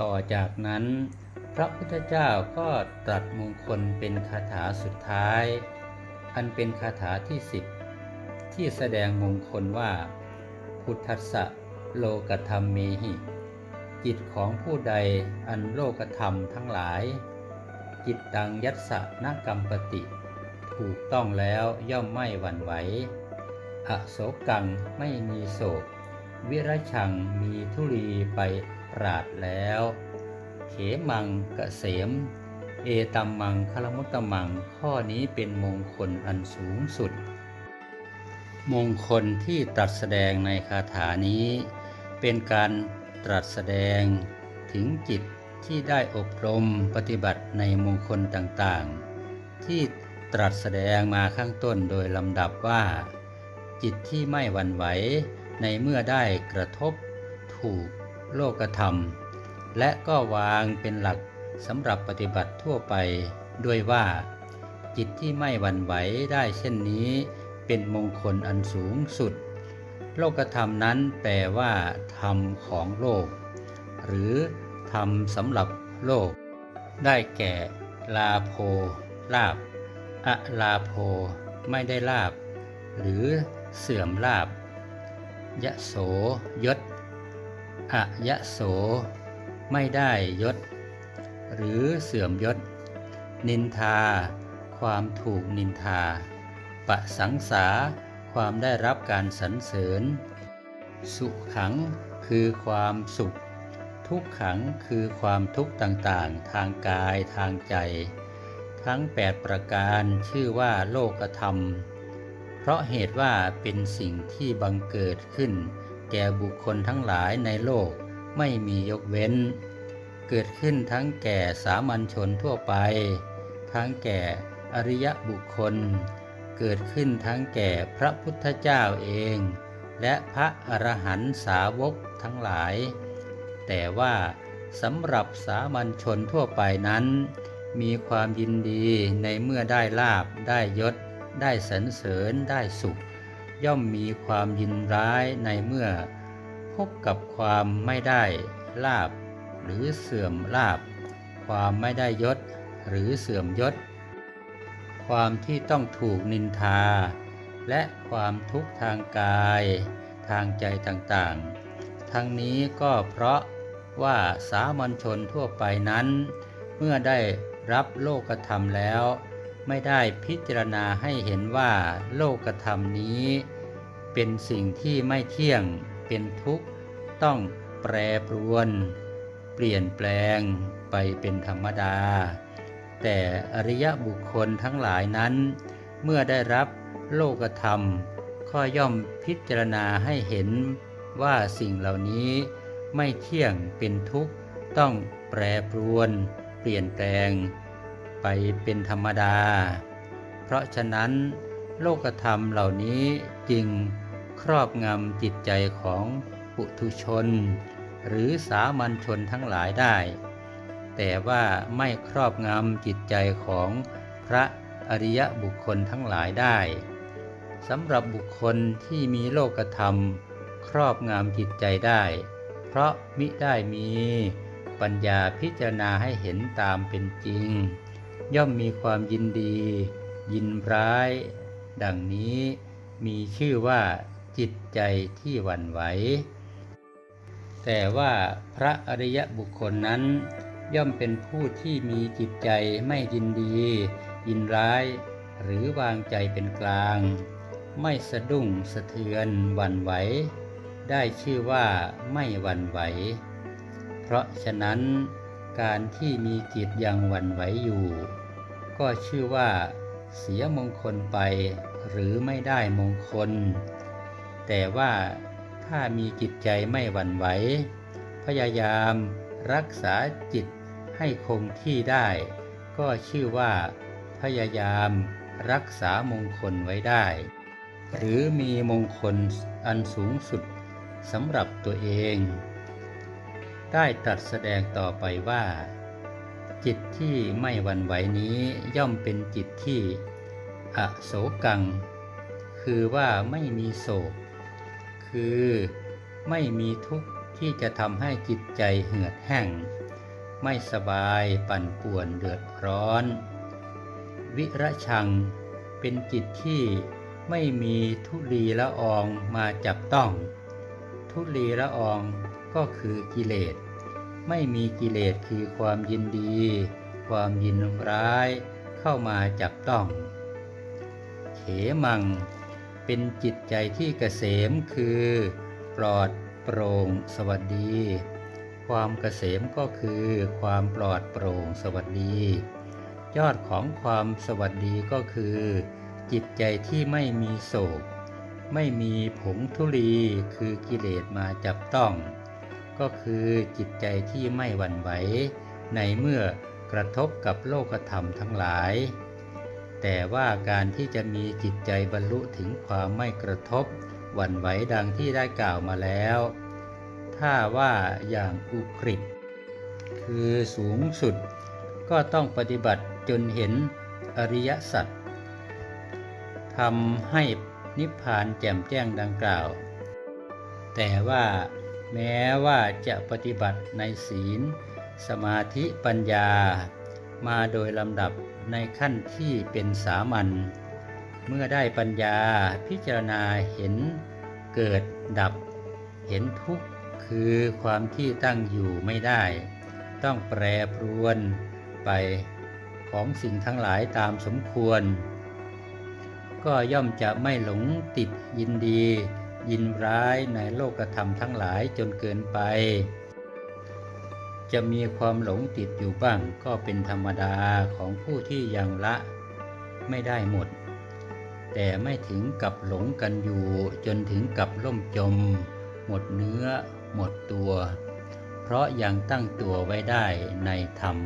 ต่อจากนั้น พระพุทธเจ้าก็ตรัสมงคลเป็นคาถาสุดท้าย อันเป็นคาถาที่สิบที่แสดงมงคลว่า พุทธัสสะโลกธรรมเมหิ จิตของผู้ใดอันโลกธรรมทั้งหลาย จิตตังยัสสะนักรรมปติ ถูกต้องแล้วย่อมไม่หวั่นไหวอโศกังไม่มีโศก วิรชังมีทุลีไป ปราดแล้ว เขมังกะเสม เอตัมมังคลมุตตมัง ข้อนี้เป็นมงคลอันสูงสุด มงคลที่ตรัสแสดงในคาถานี้ เป็นการตรัสแสดงถึงจิตที่ได้อบรมปฏิบัติในมงคลต่างๆ ที่ตรัสแสดงมาข้างต้นโดยลำดับว่า จิตที่ไม่หวั่นไหวในเมื่อได้กระทบถูก โลกธรรม และก็วางเป็นหลักสำหรับปฏิบัติทั่วไปด้วยว่า จิตที่ไม่หวั่นไหวได้เช่นนี้เป็นมงคลอันสูงสุด โลกธรรมนั้นแปลว่า ธรรมของโลก หรือธรรมสำหรับโลก ได้แก่ ลาโภลาบอะลาโภไม่ได้ลาบ หรือเสื่อมลาบยะโสยศ อะยะโส ไม่ได้ยศ หรือเสื่อมยศ นินทา ความถูกนินทา ปะสังสา ความได้รับการสรรเสริญ สุขขังคือความสุข ทุกขังคือความทุกข์ต่างๆ ทางกายทางใจ ทั้ง 8 ประการชื่อว่าโลกธรรม เพราะเหตุว่าเป็นสิ่งที่บังเกิดขึ้น แก่บุคคลทั้งหลายในโลกไม่มียกเว้น เกิดขึ้นทั้งแก่สามัญชนทั่วไป ทั้งแก่อริยบุคคล เกิดขึ้นทั้งแก่พระพุทธเจ้าเอง และพระอรหันตสาวกทั้งหลาย แต่ว่าสำหรับสามัญชนทั่วไปนั้น มีความยินดีในเมื่อได้ลาบได้ยศ ได้สรรเสริญได้สุข ย่อมมีความยินร้ายในเมื่อ พบกับความไม่ได้ลาบ หรือเสื่อมลาบ ความไม่ได้ยศ หรือเสื่อมยศ ความที่ต้องถูกนินทา และความทุกข์ทางกาย ทางใจต่างๆ ทั้งนี้ก็เพราะว่าสามัญชนทั่วไปนั้น เมื่อได้รับโลกธรรมแล้ว ไม่ได้พิจารณาให้เห็นว่าโลกธรรมนี้ เป็นสิ่งที่ไม่เที่ยงเป็นทุกข์ต้องแปรปรวน เปลี่ยนแปลงไปเป็นธรรมดา แต่อริยบุคคลทั้งหลายนั้น เมื่อได้รับโลกธรรมก็ย่อมพิจารณาให้เห็นว่าสิ่งเหล่านี้ไม่เที่ยงเป็นทุกข์ต้องแปรปรวน เปลี่ยนแปลง ไปเป็นธรรมดา เพราะฉะนั้น โลกธรรมเหล่านี้จึงครอบงำจิตใจของปุถุชน หรือสามัญชนทั้งหลายได้ แต่ว่าไม่ครอบงำจิตใจของพระอริยบุคคลทั้งหลายได้สำหรับบุคคลที่มีโลกธรรม ครอบงำจิตใจได้ เพราะมิได้มีปัญญาพิจารณาให้เห็นตามเป็นจริง ย่อมมีความยินดี ยินร้าย ดังนี้มีชื่อว่าจิตใจที่หวั่นไหว แต่ว่าพระอริยบุคคลนั้น ย่อมเป็นผู้ที่มีจิตใจไม่ยินดี ยินร้าย หรือวางใจเป็นกลาง ไม่สะดุ้งสะเทือนหวั่นไหว ได้ชื่อว่าไม่หวั่นไหว เพราะฉะนั้น การที่มีจิตยังหวั่นไหวอยู่ ก็ชื่อว่าเสียมงคลไปหรือไม่ได้มงคล แต่ว่าถ้ามีจิตใจไม่หวั่นไหว พยายามรักษาจิตให้คงที่ได้ ก็ชื่อว่า พยายามรักษามงคลไว้ได้ หรือมีมงคลอันสูงสุดสำหรับตัวเอง ได้ตรัสแสดงต่อไปว่า จิตที่ไม่หวั่นไหวนี้ย่อมเป็นจิตที่อโศกัง คือว่าไม่มีโศก คือไม่มีทุกข์ที่จะทำให้จิตใจเหือดแห้ง ไม่สบายปั่นป่วนเดือดร้อน วิระชังเป็นจิตที่ไม่มีทุลีละอองมาจับต้อง ทุลีละออง ก็คือกิเลส ไม่มีกิเลสคือความยินดี ความยินร้ายเข้ามาจับต้อง เขมัง เป็นจิตใจที่เกษมคือปลอดโปร่งสวัสดี ความเกษมก็คือความปลอดโปร่งสวัสดี ยอดของความสวัสดีก็คือ จิตใจที่ไม่มีโศก ไม่มีผงทุลีคือกิเลสมาจับต้อง ก็คือจิตใจที่ไม่หวั่นไหวในเมื่อกระทบกับโลกธรรมทั้งหลาย แต่ว่าการที่จะมีจิตใจบรรลุถึงความไม่กระทบ หวั่นไหวดังที่ได้กล่าวมาแล้ว ถ้าว่าอย่างอุกฤษคือสูงสุด ก็ต้องปฏิบัติจนเห็นอริยสัจทำให้นิพพานแจ่มแจ้งดังกล่าว แต่ว่า แม้ว่าจะปฏิบัติในศีล สมาธิปัญญา มาโดยลำดับในขั้นที่เป็นสามัญเมื่อได้ปัญญาพิจารณาเห็นเกิดดับ เห็นทุกข์คือความที่ตั้งอยู่ไม่ได้ ต้องแปรปรวนไปของสิ่งทั้งหลายตามสมควร ก็ย่อมจะไม่หลงติดยินดี ยินร้ายในโลกธรรมทั้งหลายจนเกินไป จะมีความหลงติดอยู่บ้างก็เป็นธรรมดาของผู้ที่ยังละไม่ได้หมด แต่ไม่ถึงกับหลงกันอยู่จนถึงกับล่มจม หมดเนื้อ หมดตัว เพราะยังตั้งตัวไว้ได้ในธรรม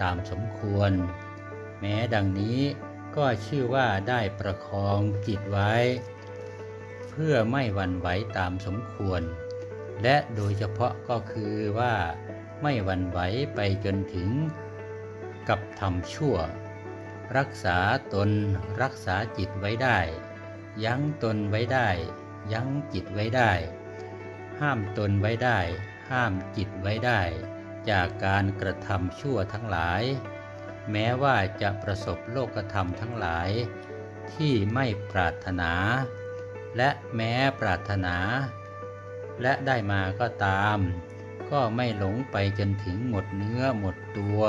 ตามสมควร แม้ดังนี้ก็ชื่อว่าได้ประคองจิตไว้ เพื่อไม่หวั่นไหวตามสมควร และโดยเฉพาะก็คือว่าไม่หวั่นไหวไปจนถึงกับทำชั่ว รักษาตนรักษาจิตไว้ได้ ยั้งตนไว้ได้ ยั้งจิตไว้ได้ ห้ามตนไว้ได้ ห้ามจิตไว้ได้ จากการกระทำชั่วทั้งหลาย แม้ว่าจะประสบโลกธรรมทั้งหลาย ที่ไม่ปรารถนา และแม้ปรารถนา และได้มาก็ตาม ก็ไม่หลงไปจนถึงหมดเนื้อหมดตัว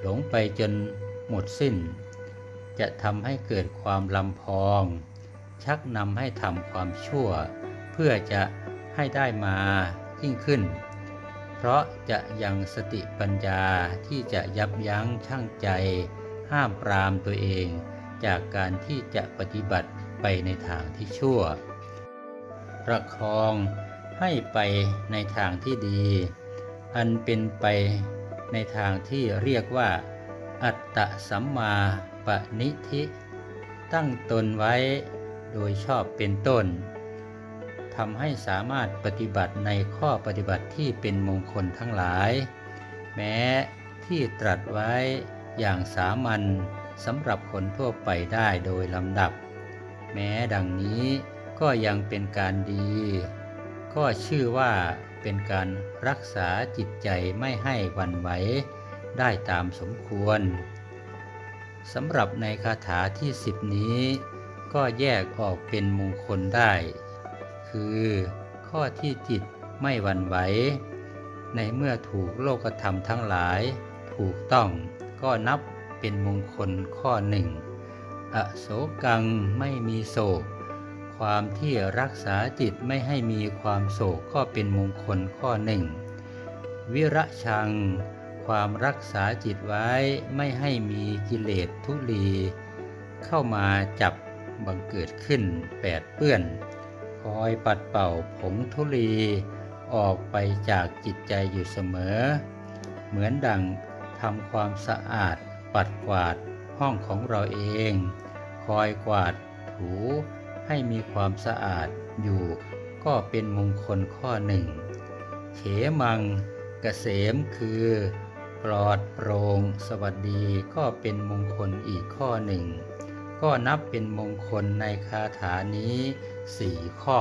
หลงไปจนหมดสิ้น จะทำให้เกิดความลำพอง ชักนำให้ทำความชั่ว เพื่อจะให้ได้มายิ่งขึ้น เพราะจะยังสติปัญญาที่จะยับยั้งชั่งใจ ห้ามปรามตัวเอง จากการที่จะปฏิบัติ ไปในทางที่ชั่ว ประคองให้ไปในทางที่ดี อันเป็นไปในทางที่เรียกว่า อัตตสัมมาปณิธิ ตั้งตนไว้โดยชอบเป็นต้นทำให้สามารถปฏิบัติในข้อปฏิบัติที่เป็นมงคลทั้งหลาย แม้ที่ตรัสไว้อย่างสามัญสำหรับคนทั่วไปได้โดยลำดับ แม้ดังนี้ก็ยังเป็นการดี ก็ชื่อว่าเป็นการรักษาจิตใจไม่ให้วันไหวได้ตามสมควรสำหรับในคาถาที่สิบนี้ ก็แยกออกเป็นมงคลได้ คือข้อที่จิตไม่วันไหว ในเมื่อถูกโลกธรรมทั้งหลาย ถูกต้องก็นับเป็นมงคลข้อหนึ่ง อโศกังไม่มีโศก ความที่รักษาจิตไม่ให้มีความโศกก็เป็นมงคลข้อหนึ่ง วิระชัง ความรักษาจิตไว้ไม่ให้มีกิเลสทุลี เข้ามาจับบังเกิดขึ้นแปดเปื้อน คอยปัดเป่าผงทุลี ออกไปจากจิตใจอยู่เสมอ เหมือนดังทำความสะอาดปัดกวาด ห้องของเราเอง คอยกวาดถูให้มีความสะอาดอยู่ก็เป็นมงคลข้อหนึ่ง เขมังเกษมคือ ปลอดโปร่งสวัสดีก็เป็นมงคลอีกข้อหนึ่ง ก็นับเป็นมงคลในคาถานี้สี่ข้อ